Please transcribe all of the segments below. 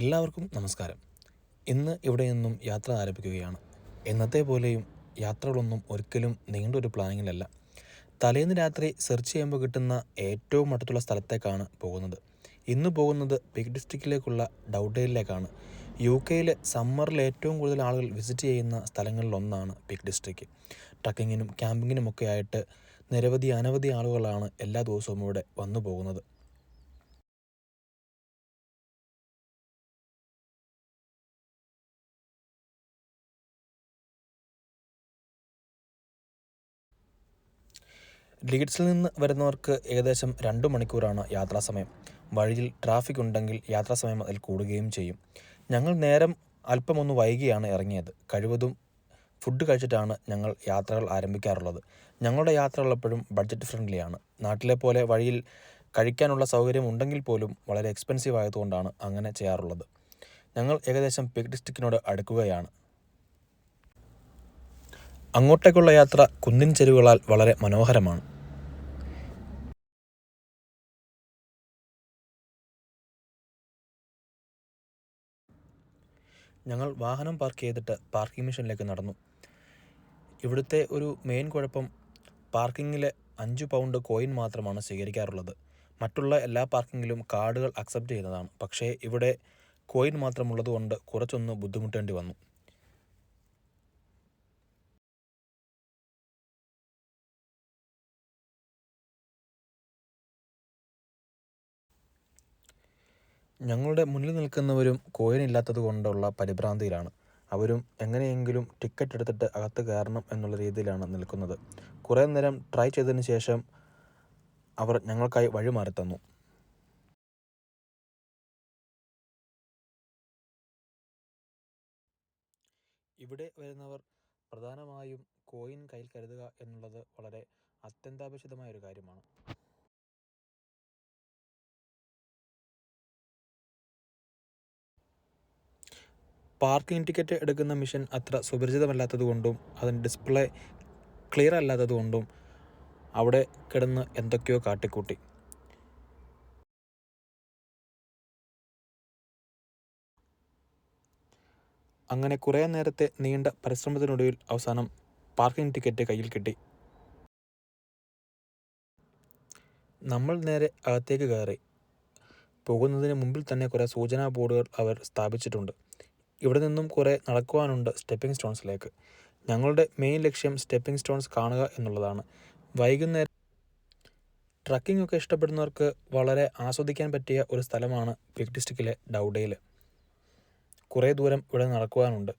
എല്ലാവർക്കും നമസ്കാരം. ഇന്ന് ഇവിടെ നിന്നും യാത്ര ആരംഭിക്കുകയാണ്. എന്നത്തെ പോലെയും യാത്രകളൊന്നും ഒരിക്കലും നീണ്ടൊരു പ്ലാനിങ്ങിലല്ല തലേന്ന് രാത്രി സെർച്ച് ചെയ്യുമ്പോൾ കിട്ടുന്ന ഏറ്റവും അടുത്തുള്ള സ്ഥലത്തേക്കാണ് പോകുന്നത്. ഇന്ന് പോകുന്നത് പിക് ഡിസ്ട്രിക്റ്റിലേക്കുള്ള ഡൗഡേലിലേക്കാണ് യു കെയിലെ സമ്മറിൽ ഏറ്റവും കൂടുതൽ ആളുകൾ വിസിറ്റ് ചെയ്യുന്ന സ്ഥലങ്ങളിലൊന്നാണ് പിക് ഡിസ്ട്രിക്റ്റ് ട്രക്കിങ്ങിനും ക്യാമ്പിങ്ങിനും ഒക്കെ ആയിട്ട് നിരവധി അനവധി ആളുകളാണ് എല്ലാ ദിവസവും ഇവിടെ വന്നു പോകുന്നത്. ലീഡ്സിൽ നിന്ന് വരുന്നവർക്ക് ഏകദേശം രണ്ട് മണിക്കൂറാണ് യാത്രാസമയം വഴിയിൽ ട്രാഫിക് ഉണ്ടെങ്കിൽ യാത്രാസമയം അതിൽ കൂടുകയും ചെയ്യും. ഞങ്ങൾ നേരം അല്പമൊന്ന് വൈകിയാണ് ഇറങ്ങിയത്. കഴിവതും ഫുഡ് കഴിച്ചിട്ടാണ് ഞങ്ങൾ യാത്രകൾ ആരംഭിക്കാറുള്ളത്. ഞങ്ങളുടെ യാത്രകൾ എപ്പോഴും ബഡ്ജറ്റ് ഫ്രണ്ട്ലിയാണ് നാട്ടിലെ പോലെ വഴിയിൽ കഴിക്കാനുള്ള സൗകര്യം ഉണ്ടെങ്കിൽ പോലും വളരെ എക്സ്പെൻസീവ് ആയതുകൊണ്ടാണ് അങ്ങനെ ചെയ്യാറുള്ളത്. ഞങ്ങൾ ഏകദേശം പിക് ഡിസ്ട്രിക്റ്റിനോട് അടുക്കുകയാണ്. അങ്ങോട്ടേക്കുള്ള യാത്ര കുന്നിൻ ചെരുവുകളാൽ വളരെ മനോഹരമാണ്. ഞങ്ങൾ വാഹനം പാർക്ക് ചെയ്തിട്ട് പാർക്കിംഗ് മിഷനിലേക്ക് നടന്നു. ഇവിടുത്തെ ഒരു മെയിൻ കുഴപ്പം പാർക്കിങ്ങിലെ അഞ്ച് പൗണ്ട് കോയിൻ മാത്രമാണ് സ്വീകരിക്കാറുള്ളത്. മറ്റുള്ള എല്ലാ പാർക്കിങ്ങിലും കാർഡുകൾ അക്സെപ്റ്റ് ചെയ്യുന്നതാണ്. പക്ഷേ ഇവിടെ കോയിൻ മാത്രമുള്ളതുകൊണ്ട് കുറച്ചൊന്ന് ബുദ്ധിമുട്ടേണ്ടി വന്നു. ഞങ്ങളുടെ മുന്നിൽ നിൽക്കുന്നവരും കോയിൻ ഇല്ലാത്തത് കൊണ്ടുള്ള പരിഭ്രാന്തിയിലാണ്. അവരും എങ്ങനെയെങ്കിലും ടിക്കറ്റ് എടുത്തിട്ട് അകത്ത് കയറണം എന്നുള്ള രീതിയിലാണ് നിൽക്കുന്നത്. കുറേ നേരം ട്രൈ ചെയ്തതിന് ശേഷം അവർ ഞങ്ങൾക്കായി വഴി മാറി തന്നു. ഇവിടെ വരുന്നവർ പ്രധാനമായും കോയിൻ കയ്യിൽ കരുതുക എന്നുള്ളത് വളരെ അത്യന്താപേക്ഷിതമായ ഒരു കാര്യമാണ്. പാർക്കിംഗ് ടിക്കറ്റ് എടുക്കുന്ന മിഷൻ അത്ര സുപരിചിതമല്ലാത്തതുകൊണ്ടും അതിന്റെ ഡിസ്പ്ലേ ക്ലിയർ അല്ലാത്തതുകൊണ്ടും അവിടെ കിടന്ന് എന്തൊക്കെയോ കാട്ടിക്കൂട്ടി. അങ്ങനെ കുറേ നേരത്തെ നീണ്ട പരിശ്രമത്തിനൊടുവിൽ അവസാനം പാർക്കിംഗ് ടിക്കറ്റ് കയ്യിൽ കിട്ടി. നമ്മൾ നേരെ അകത്തേക്ക് കയറി. പോകുന്നതിന് മുമ്പിൽ തന്നെ കുറേ സൂചനാ ബോർഡുകൾ അവർ സ്ഥാപിച്ചിട്ടുണ്ട്. ഇവിടെ നിന്നും കുറേ നടക്കുവാനുണ്ട് സ്റ്റെപ്പിംഗ് സ്റ്റോൺസിലേക്ക് ഞങ്ങളുടെ മെയിൻ ലക്ഷ്യം സ്റ്റെപ്പിംഗ് സ്റ്റോൺസ് കാണുക എന്നുള്ളതാണ്. വൈകുന്നേരം ട്രക്കിംഗ് ഒക്കെ ഇഷ്ടപ്പെടുന്നവർക്ക് വളരെ ആസ്വദിക്കാൻ പറ്റിയ ഒരു സ്ഥലമാണ് പിക് ഡിസ്ട്രിക്റ്റിലെ ഡൗഡയിൽ കുറേ ദൂരം ഇവിടെ നടക്കുവാനുണ്ട്.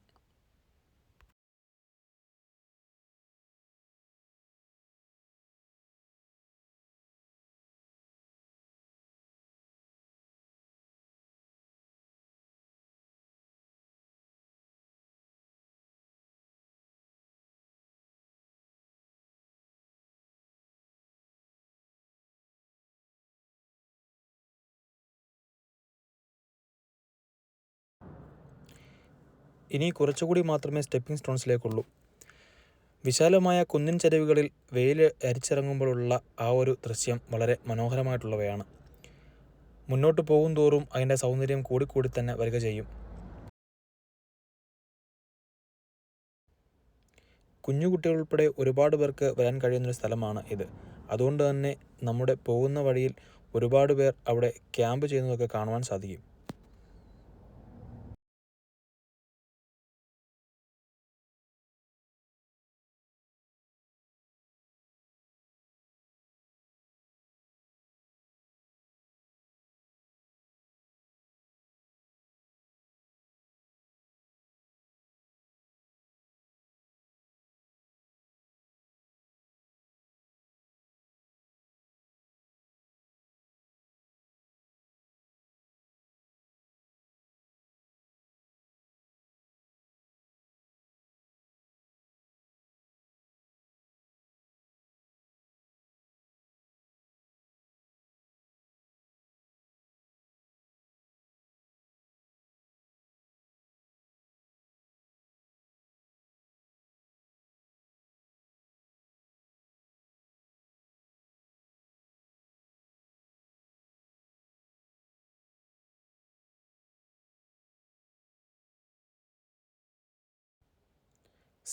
ഇനി കുറച്ചുകൂടി മാത്രമേ സ്റ്റെപ്പിംഗ് സ്റ്റോൺസിലേക്കുള്ളൂ വിശാലമായ കുന്നിൻ ചരിവുകളിൽ വെയിൽ അരിച്ചിറങ്ങുമ്പോഴുള്ള ആ ഒരു ദൃശ്യം വളരെ മനോഹരമായിട്ടുള്ളവയാണ്. മുന്നോട്ട് പോകും തോറും അതിന്റെ സൗന്ദര്യം കൂടിക്കൂടി തന്നെ വരിക ചെയ്യും. കുഞ്ഞുകുട്ടികൾ ഉൾപ്പെടെ ഒരുപാട് പേർക്ക് വരാൻ കഴിയുന്നൊരു സ്ഥലമാണ് ഇത്. അതുകൊണ്ട് തന്നെ നമ്മുടെ പോകുന്ന വഴിയിൽ ഒരുപാട് പേർ അവിടെ ക്യാമ്പ് ചെയ്യുന്നതൊക്കെ കാണുവാൻ സാധിക്കും.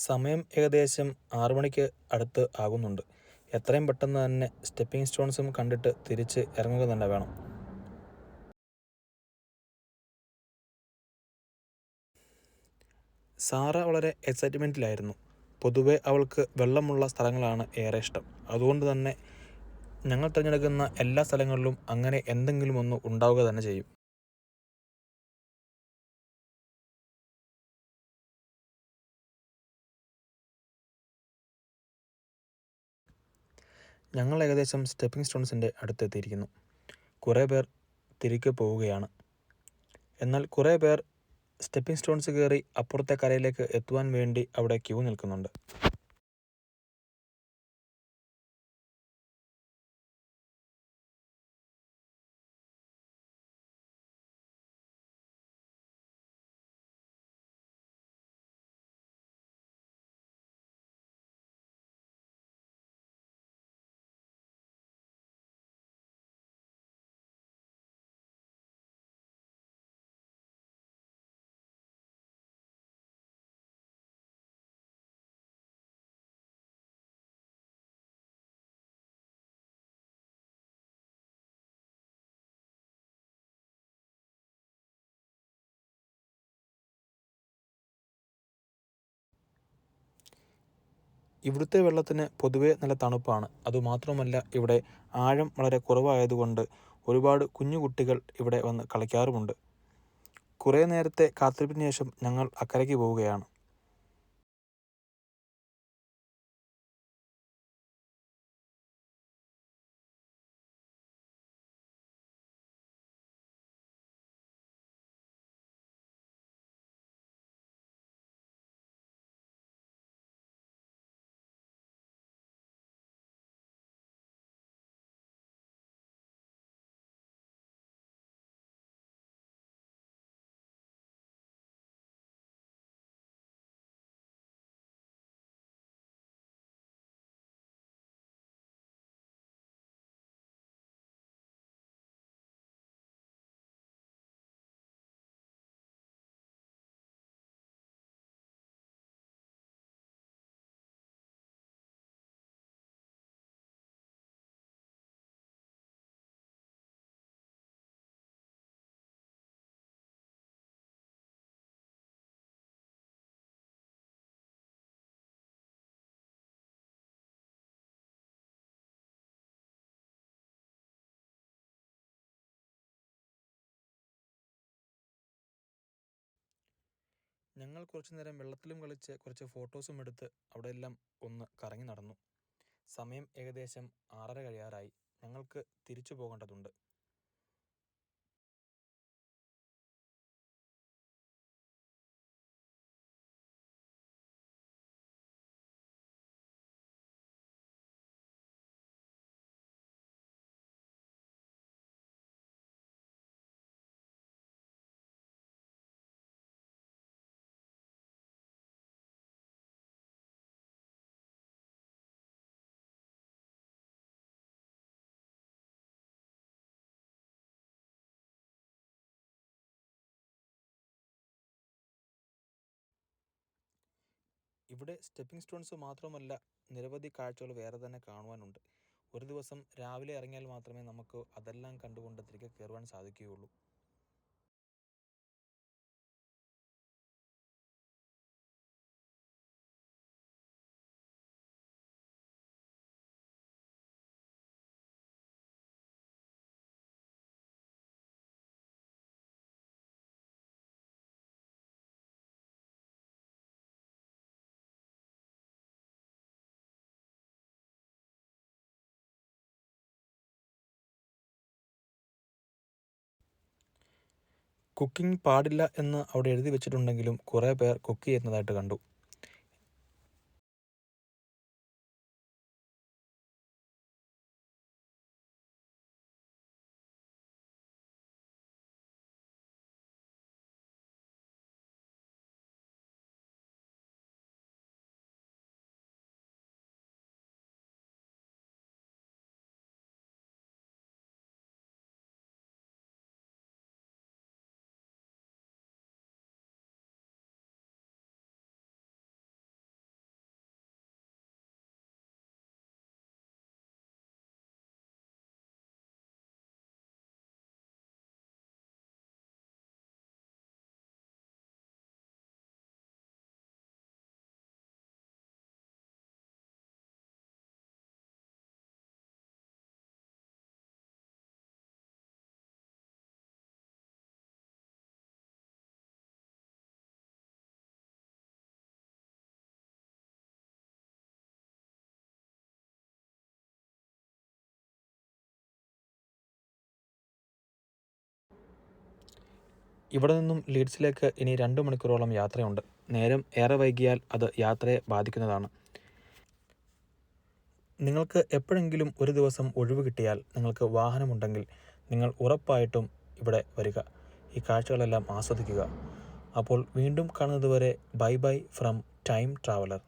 സമയം ഏകദേശം ആറു മണിക്ക് അടുത്ത് ആകുന്നുണ്ട്. എത്രയും പെട്ടെന്ന് തന്നെ സ്റ്റെപ്പിംഗ് സ്റ്റോൺസും കണ്ടിട്ട് തിരിച്ച് ഇറങ്ങുക തന്നെ വേണം. സാറ വളരെ എക്സൈറ്റ്മെന്റിലായിരുന്നു പൊതുവെ അവൾക്ക് വെള്ളമുള്ള സ്ഥലങ്ങളാണ് ഏറെ ഇഷ്ടം. അതുകൊണ്ട് തന്നെ ഞങ്ങൾ തിരഞ്ഞെടുക്കുന്ന എല്ലാ സ്ഥലങ്ങളിലും അങ്ങനെ എന്തെങ്കിലും ഒന്ന് ഉണ്ടാവുക തന്നെ ചെയ്യും. ഞങ്ങൾ ഏകദേശം സ്റ്റെപ്പിംഗ് സ്റ്റോൺസിന്റെ അടുത്തെത്തിയിരിക്കുന്നു. കുറേ പേർ തിരികെ പോവുകയാണ്. എന്നാൽ കുറേ പേർ സ്റ്റെപ്പിംഗ് സ്റ്റോൺസ് കയറി അപ്പുറത്തെ കരയിലേക്ക് എത്തുവാൻ വേണ്ടി അവിടെ ക്യൂ നിൽക്കുന്നുണ്ട്. ഇവിടുത്തെ വെള്ളത്തിന് പൊതുവെ നല്ല തണുപ്പാണ്. അതുമാത്രമല്ല ഇവിടെ ആഴം വളരെ കുറവായതുകൊണ്ട് ഒരുപാട് കുഞ്ഞു കുട്ടികൾ ഇവിടെ വന്ന് കളിക്കാറുമുണ്ട്. കുറേ നേരത്തെ കാത്തിരിപ്പിന് ശേഷം ഞങ്ങൾ അക്കരയ്ക്ക് പോവുകയാണ്. ഞങ്ങൾ കുറച്ചു നേരം വെള്ളത്തിലും കളിച്ച് കുറച്ച് ഫോട്ടോസും എടുത്ത് അവിടെ എല്ലാം ഒന്ന് കറങ്ങി നടന്നു. സമയം ഏകദേശം ആറര കഴിയാറായി. ഞങ്ങൾക്ക് തിരിച്ചു പോകേണ്ടതുണ്ട്. ഇവിടെ സ്റ്റെപ്പിംഗ് സ്റ്റോൺസ് മാത്രമല്ല നിരവധി കാഴ്ചകൾ വേറെ തന്നെ കാണുവാനുണ്ട്. ഒരു ദിവസം രാവിലെ ഇറങ്ങിയാൽ മാത്രമേ നമുക്ക് അതെല്ലാം കണ്ടുകൊണ്ട് തിരികെ കയറുവാൻ സാധിക്കുകയുള്ളൂ. കുക്കിംഗ് പാടില്ല എന്ന് അവിടെ എഴുതി വെച്ചിട്ടുണ്ടെങ്കിലും കുറേ പേർ കുക്ക് ചെയ്യുന്നതായിട്ട് കണ്ടു. ഇവിടെ നിന്നും ലീഡ്സിലേക്ക് ഇനി രണ്ട് മണിക്കൂറോളം യാത്രയുണ്ട്. നേരം ഏറെ വൈകിയാൽ അത് യാത്രയെ ബാധിക്കുന്നതാണ്. നിങ്ങൾക്ക് എപ്പോഴെങ്കിലും ഒരു ദിവസം ഒഴിവ് കിട്ടിയാൽ നിങ്ങൾക്ക് വാഹനമുണ്ടെങ്കിൽ നിങ്ങൾ ഉറപ്പായിട്ടും ഇവിടെ വരിക. ഈ കാഴ്ചകളെല്ലാം ആസ്വദിക്കുക. അപ്പോൾ വീണ്ടും കാണുന്നതുവരെ bye bye from time traveller.